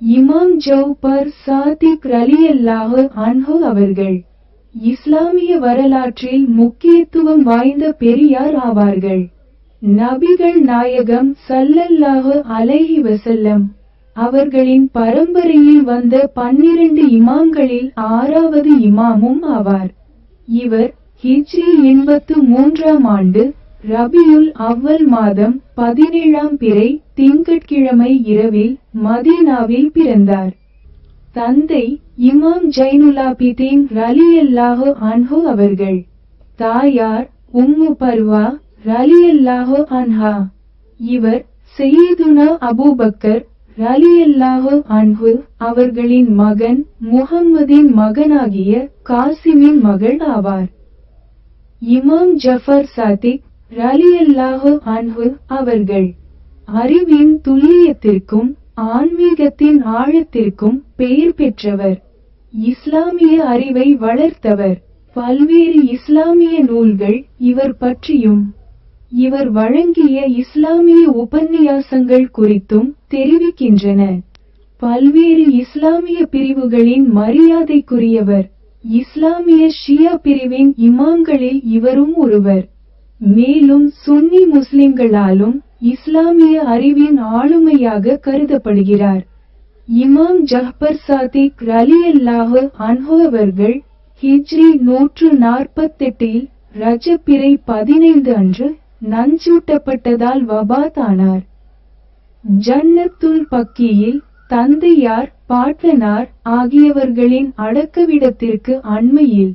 இமாம் ஜௌபர் சாதிக் ரலியல்லாஹு அன்ஹு அவர்கள் இஸ்லாமிய வரலாற்றில் முக்கியத்துவம் வாய்ந்த பெரியார் ஆவார்கள். நபிகள் நாயகம் சல்லல்லாஹு அலைஹி வசல்லம் அவர்களின் பரம்பரையில் வந்த பன்னிரண்டு இமாம்களில் ஆறாவது இமாமும் ஆவார். இவர் ஹிஜ்ரி எண்பத்து மூன்றாம் ஆண்டு ரபியுல் அவ்வல் மாதம் பதினேழாம் பிறை திங்கட்கிழமை இரவில் மதீனாவில் பிறந்தார். தந்தை இமாம் ஜைனுலாபிதீன் ரலியல்லாஹு அன்ஹு அவர்கள். தாயார் உம்மு பர்வா ரலியல்லாஹு அன்ஹா. இவர் செய்துனா அபூபக்கர் ரலியல்லாஹு அன்ஹு அவர்களின் மகன் முகம்மதின் மகனாகிய காசிமின் மகள் ஆவார். இமாம் ஜஃபர் சாதிக் ரலியல்லாஹு அன்பு அவர்கள் அறிவின் துல்லியத்திற்கும் ஆன்மீகத்தின் ஆழத்திற்கும் பெயர் பெற்றவர். இஸ்லாமிய அறிவை வளர்த்தவர். பல்வேறு இஸ்லாமிய நூல்கள் இவர் பற்றியும் இவர் வழங்கிய இஸ்லாமிய உபன்யாசங்கள் குறித்தும் தெரிவிக்கின்றன. பல்வேறு இஸ்லாமிய பிரிவுகளின் மரியாதைக்குரியவர். இஸ்லாமிய ஷியா பிரிவின் இமாம்களில் இவரும் ஒருவர். மேலும் சுன்னி முஸ்லிம்களாலும் இஸ்லாமிய அறிவின் ஆளுமையாக கருதப்படுகிறார். இமாம் ஜஹ்பர் சாதிக் ரலியல்லாஹு அன்ஹு அவர்கள் ஹிஜ்ரி நூற்று நாற்பத்தெட்டில் ரஜப்பிறை பதினைந்து அன்று நஞ்சூட்டப்பட்டதால் வபாத் ஆனார். ஜன்னத்துல் பக்கியில் தந்தையார் பாட்டனார் ஆகியவர்களின் அடக்கவிடத்திற்கு அண்மையில்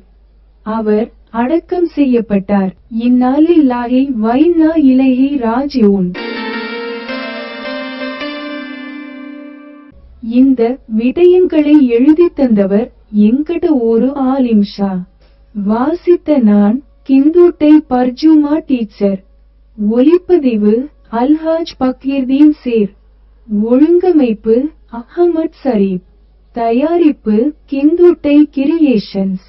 அவர் அடக்கம் செய்யப்பட்டார். இந்நாளில்லாஹி வைனா இலைஹி ராஜிஊன் இந்த விடயங்களை எழுதி தந்தவர் எங்கட ஒரு ஆலிம்ஷா. வாசித்த நான் கிந்தூட்டை பர்ஜுமா டீச்சர். ஒலிப்பதிவு அல்ஹாஜ் பக்கீர்தீன் சேர். ஒழுங்கமைப்பு அஹமத் சரீப் தயாரிப்பு கிந்தூட்டை கிரியேஷன்ஸ்.